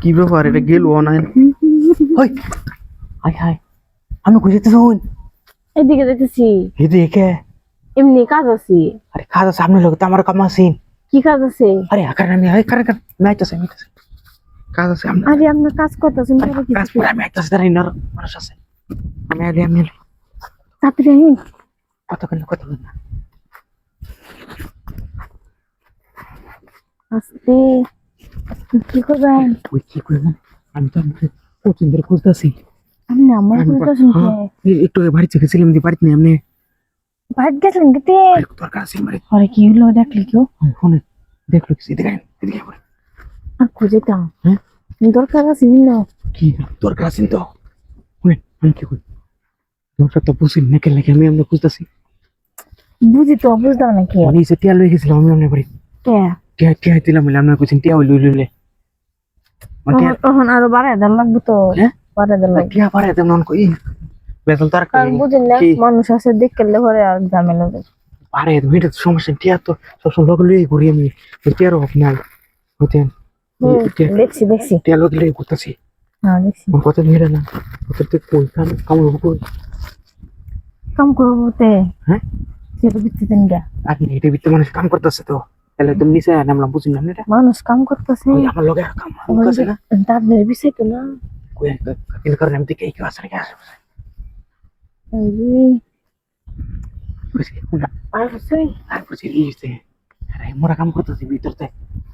কি ব্যাপার? এটা গেল না। ওই হাই হাই। আমি খুঁজে শুন এদিকে যেতেছি এই দেখে এমনি কাজ আছে। আরে খাজা সামনে লোক তো আমার কাম আছেন কি কাজ আছে? আরে আকার আমি আরে কার কার? আমি আইতাছি আমি আইতাছি। কাজ আছে আমি আরে আপনার কাজ করতেছেন আরে, কাজ করে আমি আইতাছি দাঁড়াই নর মানুষ আছে। আমি আলি আমি তাড়াতাড়ি আইন। কতক্ষণ না কতক্ষণ? না আস্তে। কি করবেন তুই কি করবেন আমি তো আমাকে কতদিন ধরে খুঁজতেছি আপনি আমার আমি একটু বাড়িতে গেছিলাম বাড়িতে নেই গেছেন কেতে দরকার আছে আরে কি হলো দেখলি কেউ ফোনে দেখল কি এদিকে এদিকে আয় পরে। আর হ্যাঁ দরকার আছে না কি দরকার আছে তো শুনে আমি কি করি দরকার তো বুঝি নাকি আমি আমরা খুঁজতেছি বুঝি তো বুঝতাম নাকি এই যে টিয়া লয়ে গেছিলাম আমি আপনার বাড়ি কে টিয়া টিয়া দিলাম আপনার কোচিং টিয়া লই লইলে টিয়া তখন- তখন আরও বাড়ায় দেওয়ার লাগবে তো। হ্যাঁ? বাড়ায় দেওয়ার লাগবে। টিয়া পারে তেমন কই? বেতন তো আর বুঝেন না মানুষ আছে দেখলে পরে আর ঝামেলা হবে পারে এটা সমস্যা। টিয়া তো সবসময় লগে লই ঘুরি আমি। দেখছি দেখছি। টিয়া লগে লই ঘুরতেছি। হ্যাঁ দেখছি। মেরে না। কই? কাম কই? কাম করব তে হ্যাঁ? সেটা দিচ্ছি দেন গা আপনি এটা ভিতরে মানুষ কাম করতেছে তো। তাহলে তুমি নিচে নামলাম বুঝি না এটা মানুষ কাম করতেছে ওই আমার লগে কাম করতেছে না তাদের বিষয় তো না কই কিন্তু কারণে আমি দেখি কি আছে নাকি আসে এই বুঝি না আর বুঝছেন আর বুঝি লিখছে আরে মোরা কাম করতেছি ভিতরতে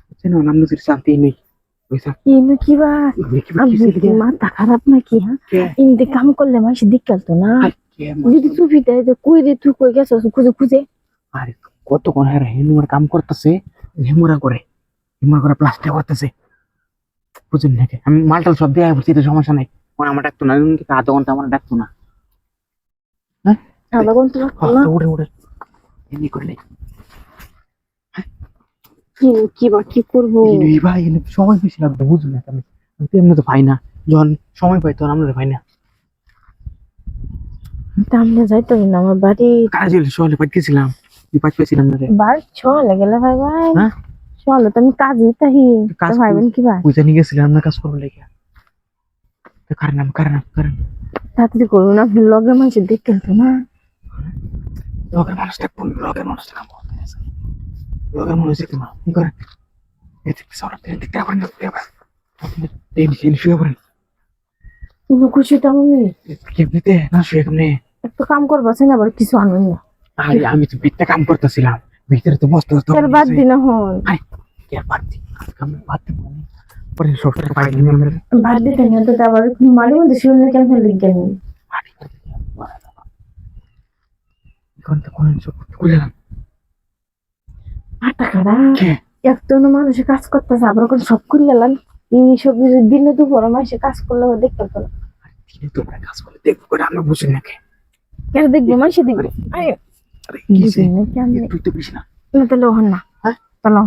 বুঝছেন না নাম নজর শান্তি নেই বুঝছা ইনু কি বা দেখি আপনি মাথা খারাপ নাকি হ্যাঁ কে ইনতে কাম করলে মানুষ দিক্কাল তো না কে যদি চুপি দেয় যে কই রে তুই কই গেছ খুঁজে খুঁজে আরে কতক্ষণ হ্যাঁ হেনুমার কাম করতেছে? হেমুরা করে। হেমুরা করে প্লাস্টিক করতেছে। বুঝুন নাকি? আমি মালটাল সব দিয়ে বলছি তো সমস্যা নাই। ওরা আমার ডাকতো না। আধা ঘণ্টা আমার ডাকতো না। হ্যাঁ? আধা ঘণ্টা হ্যাঁ, উঠে উঠে। এমনি করলে কি কি বা কি করব? ভাই সময় বেশি লাগবে বুঝুন না আমি? আমি এমনি তো পাই না। যখন সময় পাই তখন আমরা পাই না। তাহলে যাইতে না আমার বাড়ি কাজে সকালে পাই গেছিলাম তুই পাই পেয়েছিলাম না রে বাড়ি ছলে গেলে ভাই ভাই হ্যাঁ চলো তো আমি কাজে তাহি কাজ তো ভাইবেন কি ভাই পয়সা নিয়ে গেছিলাম না কাজ করব লেগে তো কারণ কারণ কারণ তাড়াতাড়ি করুন আপনি লগে মানুষ দেখতেন তো না লগের মানুষটা কোন লগের মানুষটা কাম করতে আছে লগের মানুষ দেখতে না কি করে এই দেখতে সরব এই দেখতে আবার না দেখতে আবার এই নিচে শুয়ে পড়েন কিন্তু খুশি তো আমি কেমনিতে না শুয়ে কেমনে না না আরে আমি তো ভিতরে কাম করতেছিলাম। ভিতরে তো বসতে এর বাদ দিন হন আরে কি আর বাদ দি কাম বাদ দি পরে সব পাই নিয়ে আমরা। বাদ দিতে না তো আবার মাঝে মধ্যে শুনলে কেন করে দিলাম এখন তো কোন সব খুললাম আটা খারা। কে? একটু মানুষে কাজ করতেছে আবার কোন সব করে গেলাম। এই সব দিনে দুপুর মানুষে কাজ করলে দেখতে না। দিনে তোমরা কাজ করে দেখব করে আমরা বুঝি না কে। কেন দেখব? মানুষে দেখবে। আরে আরে কিসে বুঝি না কেন তুই তো বুঝি না না তাহলে হন না হ্যাঁ তাহলে